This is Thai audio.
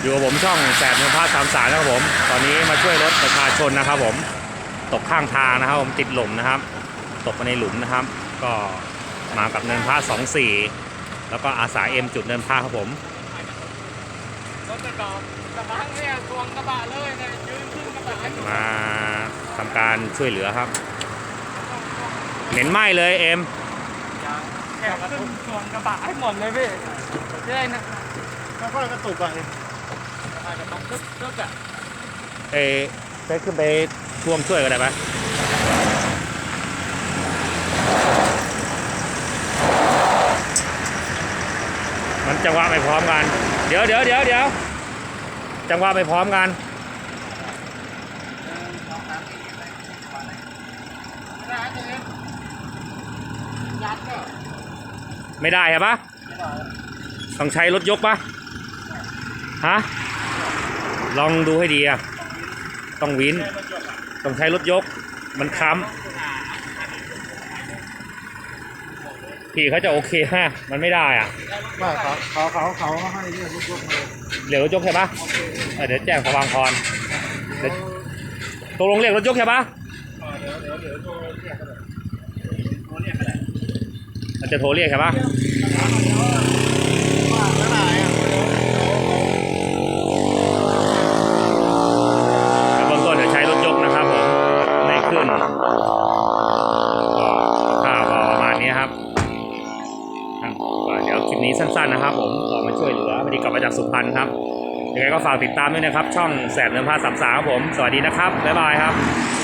อยู่กับผมช่องแสบเมืองพาสามสารนะครับผม ตอนนี้มาช่วยรถประชาชนนะครับผมตกข้างทางนะครับผมติดหลุมนะครับ ตกมาในหลุมนะครับ ก็มากับเนินพาสองสี่แล้วก็อาสาเอ็มจุดเนินพาครับผมรถกระบะกระบะเนี่ยทวงกระบะเลยเนี่ยยืนขึ้นกระบะมาทำการช่วยเหลือครับ เหม็นไหม้เลยเอ็มแข่งขึ้นทวงกระบะให้หมดเลยพี่จะได้นะ แล้วก็กระตุกอะนี่อาจจะต้องตึ๊กตึ๊กอะเอได้ขึ้นไปท่วมช่วยกันได้ไหมมันจังหวะไม่พร้อมกัน เดี๋ยวเดี๋ยวเดี๋ยวเดี๋ยวจังหวะไม่พร้อมกันไม่ได้ตัวเองยัดก็ไม่ได้ใช่ปะต้องใช้รถยกปะ ฮะ ลองดูให้ดีอะต้องวิน ต้องใช้รถยก มันค้ำพี่เขาจะโอเคฮะ มันไม่ได้อะว่าเขาเขาเขาเขาให้เรื่องลุกๆเลยเรียกรถยกใช่ปะเออเดี๋ยวแจ้งสว่างพรเดี๋ยวตกลงเรียกรถยกใช่ปะเดี๋ยวเดี๋ยวเดี๋ยวโทรเรียกกันเลยโทรเรียกกันเลยมันจะโทรเรียกใช่ปะ ว่าแล้วไหนอะ แต่เบื้องต้นเดี๋ยวใช้รถยกนะครับผม ไม่ ขึ้นก็ค่าพประมาณนี้ครับเดี๋ยวคลิปนี้สั้นๆนะครับ ผมขอมาช่วยเหลือพอดีกลับมาจากสุพรรณครับยังไงก็ฝากติดตามด้วยนะครับ ช่องแสบเนื้อผ้าสามสาครับผม สวัสดีนะครับ บ๊ายบายครับ